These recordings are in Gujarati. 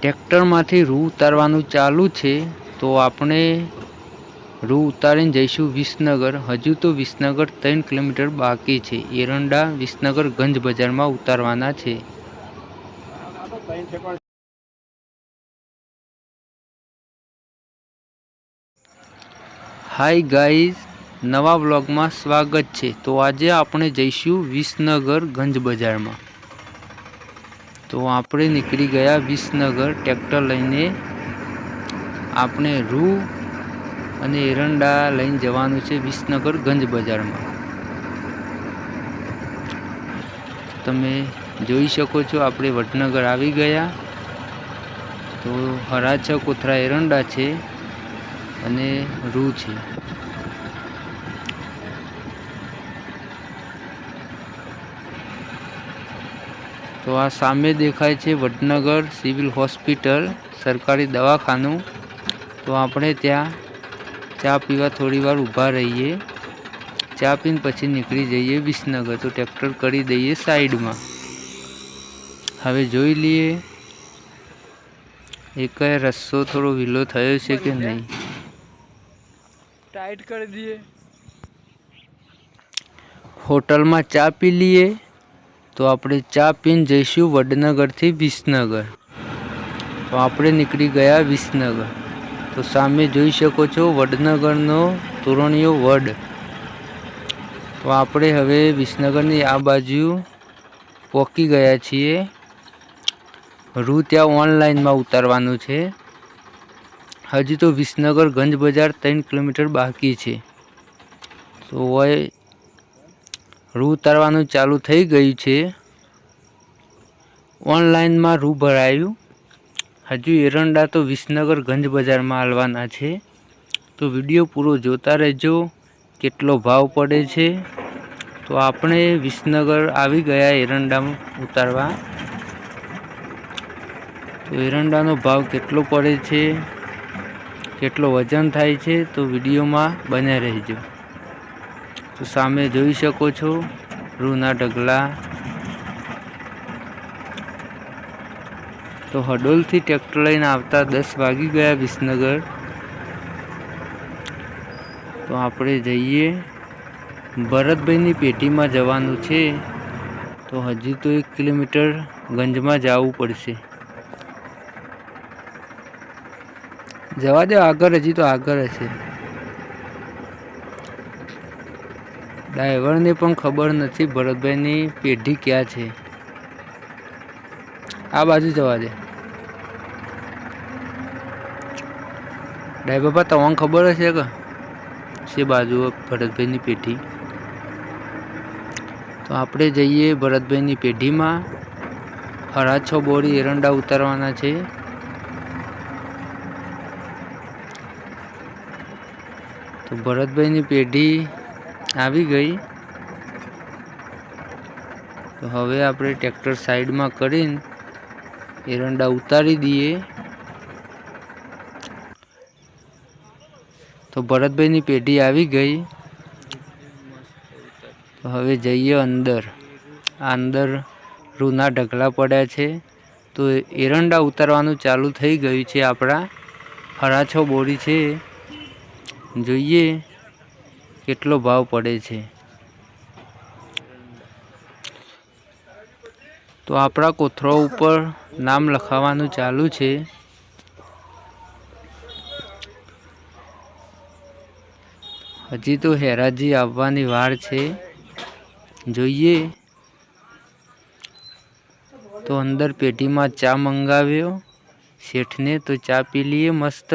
ટ્રેક્ટરમાંથી રૂ ઉતારવાનું ચાલુ છે, તો આપણે રૂ ઉતારીને જઈશું વિસનગર. હજુ તો વિસનગર ત્રણ કિલોમીટર બાકી છે. એરંડા વિસનગર ગંજ બજારમાં ઉતારવાના છે. હાય ગાઈઝ, નવા વ્લોગમાં સ્વાગત છે. તો આજે આપણે જઈશું વિસનગર ગંજ બજારમાં. તો આપણે નીકળી ગયા વિસનગર ટ્રેક્ટર લઈને. આપણે રૂ અને એરંડા લઈને જવાનું છે વિસનગર ગંજ બજારમાં. તમે જોઈ શકો છો આપણે વડનગર આવી ગયા. તો હરાછા કોથરા એરંડા છે અને રૂ છે. તો આ સામે દેખાય છે વડનગર સિવિલ હોસ્પિટલ સરકારી દવાખાનું. તો આપણે ત્યાં ચા પીવા થોડીવાર ઊભા રહીએ. ચા પીને પછી નીકળી જઈએ વિસનગર. તો ટ્રેક્ટર કરી દઈએ સાઈડમાં. હવે જોઈ લઈએ એક રસ્તો થોડો વિલો થયો છે કે નહીં. ટાઈટ કરી દઈએ. હોટલમાં ચા પી લઈએ. તો આપણે ચા પીને જઈશું વડનગરથી વિસનગર. તો આપણે નીકળી ગયા વિસનગર. તો સામે જોઈ શકો છો વડનગરનો તોરણીયો વડ. તો આપણે હવે વિસનગરની આ બાજુ પહોંચી ગયા છીએ. રૂ ત્યાં ઓનલાઈનમાં ઉતારવાનું છે. હજી તો વિસનગર ગંજ બજાર ત્રણ કિલોમીટર બાકી છે. તો હોય રૂ ઉતારવાનું ચાલુ થઈ ગયું છે. ઓનલાઈનમાં રૂ ભરાયું. હજુ એરંડા તો વિસનગર ગંજ બજારમાં હાલવાના છે. તો વીડિયો પૂરો જોતા રહેજો. કેટલો ભાવ પડે છે. તો આપણે વિસનગર આવી ગયા એરંડા ઉતારવા. તો એરંડાનો ભાવ કેટલો પડે છે? કેટલો વજન થાય છે? તો વિડીયોમાં બન્યા રહેજો. તો સામે જોઈ શકો છો રૂના ઢગલા. તો હડોલથી ટ્રેક્ટર લઈને આવતા દસ વાગી ગયા વિસનગર. તો આપણે જઈએ. ભરતભાઈની પેટીમાં જવાનું છે. તો હજી તો એક કિલોમીટર ગંજમાં જવું પડશે. જવા દો, આગળ હજી તો આગળ હશે. ડ્રાઈવરને પણ ખબર નથી ભરતભાઈની પેઢી ક્યાં છે. આ બાજુ જવા દે. ડ્રાઈવર બાપા તમને ખબર હશે કે છે બાજુ ભરતભાઈની પેઢી? તો આપણે જઈએ ભરતભાઈની પેઢીમાં. હરા છ બોરી એરંડા ઉતારવાના છે. તો ભરતભાઈની પેઢી આવી ગઈ. તો હવે આપણે ટ્રેક્ટર સાઈડમાં કરીને એરંડા ઉતારી દઈએ. તો ભરતભાઈની પેઢી આવી ગઈ. તો હવે જઈએ અંદર. અંદર રૂના ઢગલા પડ્યા છે. તો એરંડા ઉતારવાનું ચાલુ થઈ ગયું છે આપણા. ફરાછો બોરી છે. જોઈએ. કેટલો ભાવ પડે છે? તો આપણા કોથળો ઉપર નામ લખાવવાનું ચાલુ છે. હજી તો હેરાજી આવવાની વાર છે. જોઈએ. તો અંદર પેઢીમાં ચા મંગાવ્યો. શેઠને તો ચા પી લઈએ મસ્ત.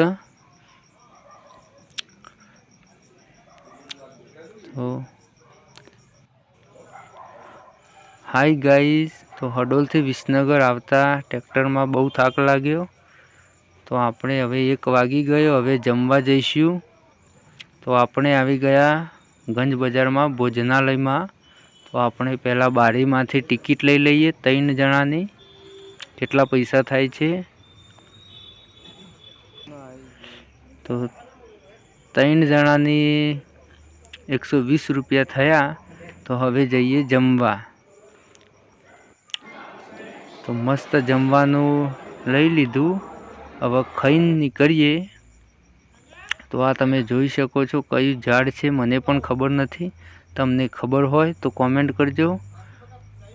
તો હાય ગાઈઝ તો હડોલથી વિસનગર આવતા ટ્રેક્ટરમાં બહુ થાક લાગ્યો. તો આપણે હવે એક વાગી ગયો. હવે જમવા જઈશું. તો આપણે આવી ગયા ગંજ બજારમાં ભોજનાલયમાં. તો આપણે પહેલાં બારીમાંથી ટિકિટ લઈ લઈએ ત્રણ જણાની. કેટલા પૈસા થાય છે? તો ત્રણ જણાની એકસો વીસ રૂપિયા થયા તો હવે જઈએ જમવા. તો મસ્ત જમવાનું લઈ લીધું. હવે ખાઈને નીકળીએ. તો આ તમે જોઈ શકો છો કયું ઝાડ છે, મને પણ ખબર નથી. તમને ખબર હોય તો કોમેન્ટ કરજો.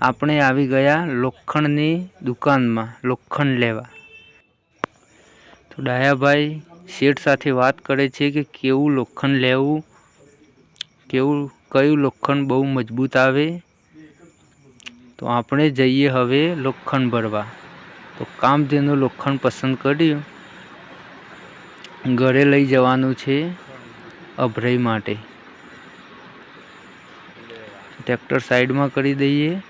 આપણે આવી ગયા લોખંડની દુકાનમાં, લોખંડ લેવા. તો ડાયાભાઈ શેઠ સાથે વાત કરે છે કે કેવું લોખંડ લેવું? કેવું, કયું લોખંડ બહુ મજબૂત આવે? તો આપણે જઈએ હવે લોખંડ ભરવા. તો કામ જેનું લોખંડ પસંદ કર્યું. ઘરે લઈ જવાનું છે અભરાઈ માટે. ટ્રેક્ટર સાઈડમાં કરી દઈએ.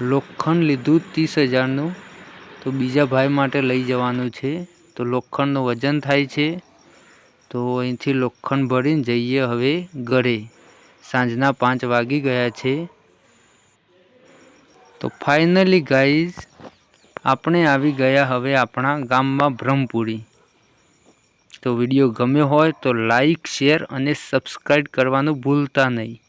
લોખંડ લીધું ત્રીસ હજારનું. તો બીજા ભાઈ માટે લઈ જવાનું છે. તો લોખંડનું વજન થાય છે તો અહીંથી લોખંડ ભરીને જઈએ હવે ઘરે. સાંજના પાંચ વાગી ગયા છે. તો ફાઇનલી ગાઈઝ, આપણે આવી ગયા હવે આપણા ગામમાં બ્રહ્મપુરી. તો વીડિયો ગમ્યો હોય તો લાઈક, શેર અને સબસ્ક્રાઈબ કરવાનું ભૂલતા નહીં.